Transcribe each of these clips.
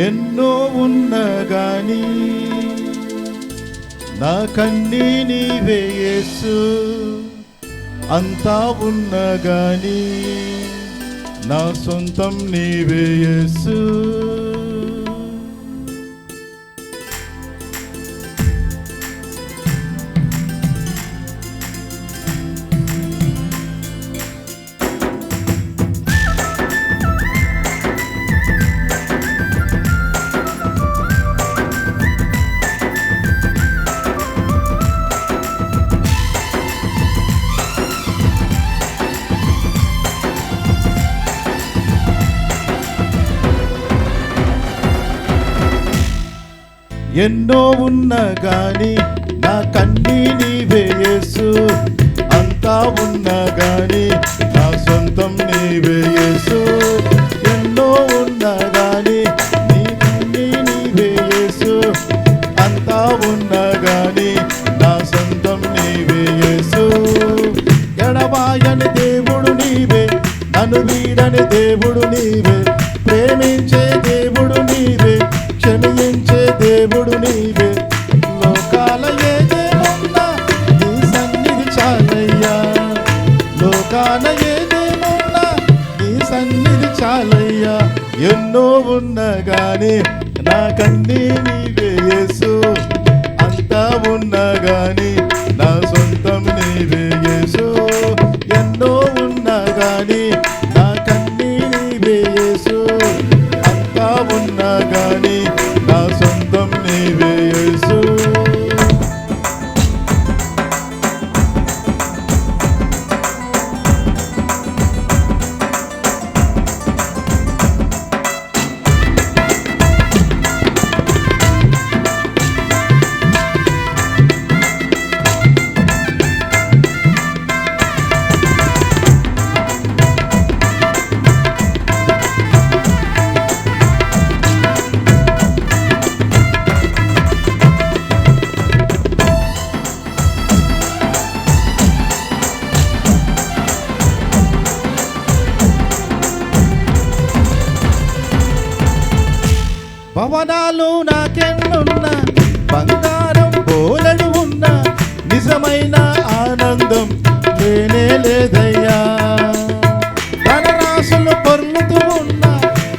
ఎన్నో ఉన్న గాని నా కన్నీ నీవేయేసు అంతా ఉన్న గాని నా సొంతం నీవేయసు ఎన్నో ఉన్న గాని నా కన్నీ నీవే యేసు. అంతా ఉన్న గాని నా సొంతం నీవే యేసు. ఎన్నో ఉన్న గాని నీ కన్నీ నీవే యేసు. అంతా ఉన్న గాని నా సొంతం నీవే యేసు. ఎడబాయని దేవుడు నీవే నన్ను వీడని దేవుడు నీవే. ప్రేమించే ఎన్నో ఉన్న గాని నా కన్నీ నీవే అంతా ఉన్నా గాని నా సొంతం నీవేసు ఎన్నో ఉన్నా గాని నా నిజమైన ఆనందం లేనే లేదయ్యా. ధనరాశులు పొర్లుతూ ఉన్నా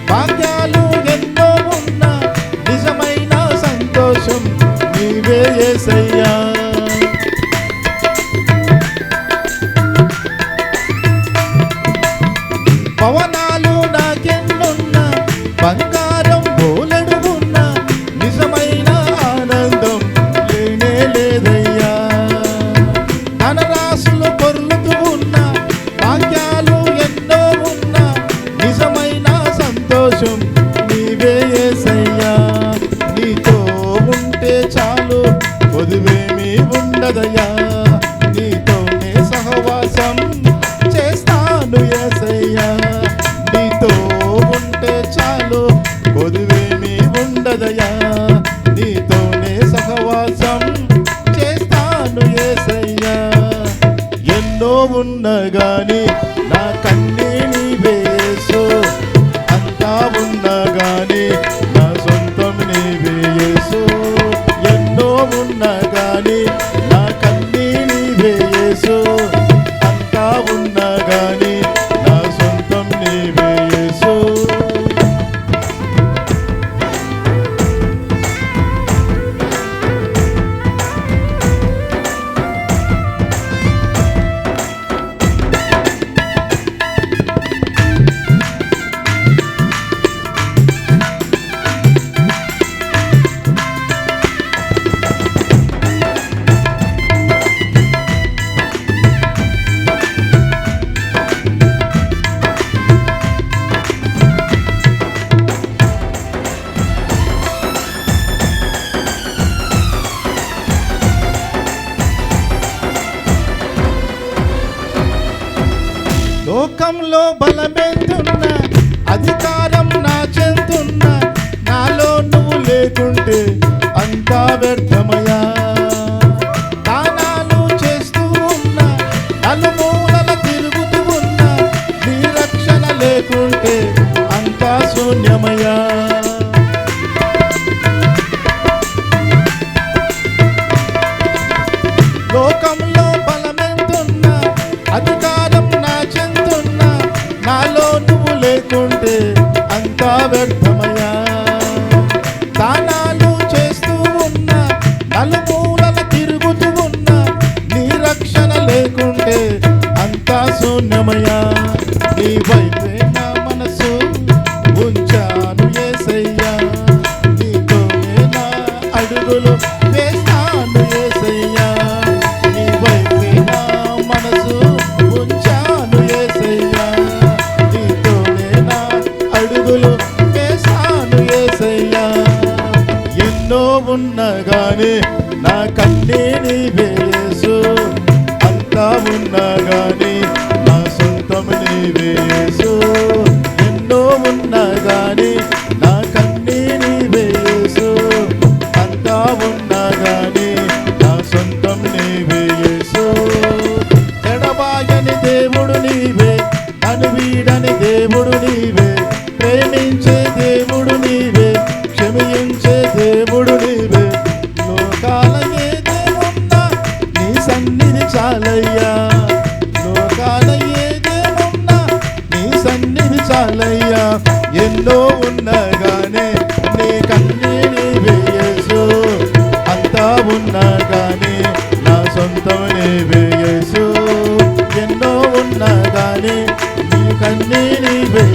భాగ్యాలు ఎన్నో ఉన్నా నిజమైన సంతోషం నీవే యేసయ్యా అంతా లోకంలో బలమెందున్న అధికారం నా చెందున్న నాలో నువ్వు లేకుంటే వ్యర్థమయ్యా. దానాలు చేస్తూ ఉన్న నలుమూలల తిరుగుతూ ఉన్న నీ రక్షణ లేకుంటే అంతా శూన్యమయ్యా. నీ వైపే నా మనసు ఉంచాను ఏసయ్యా. నీతోనే నా అడుగులు ఉన్నగానే నా కన్నీ నీవే అంతా ఉన్నగానే నా సొంతం నీవే యేసు ఎన్నో ఉన్నగానే నా కన్నీ నీవే అంతా ఉన్నగానే నా సొంతం నీవే యేసు ఎడబాయని దేవుడు నీవే నన్ను వీడని దేవుడు నీవే. చాలయ్యా ఎన్నో ఉన్నగానే నీ కన్నీ వేయసు. అంతా ఉన్నా కానీ నా సొంతం వేయసు. ఎన్నో ఉన్నా కానీ నీ కన్నీ నీవే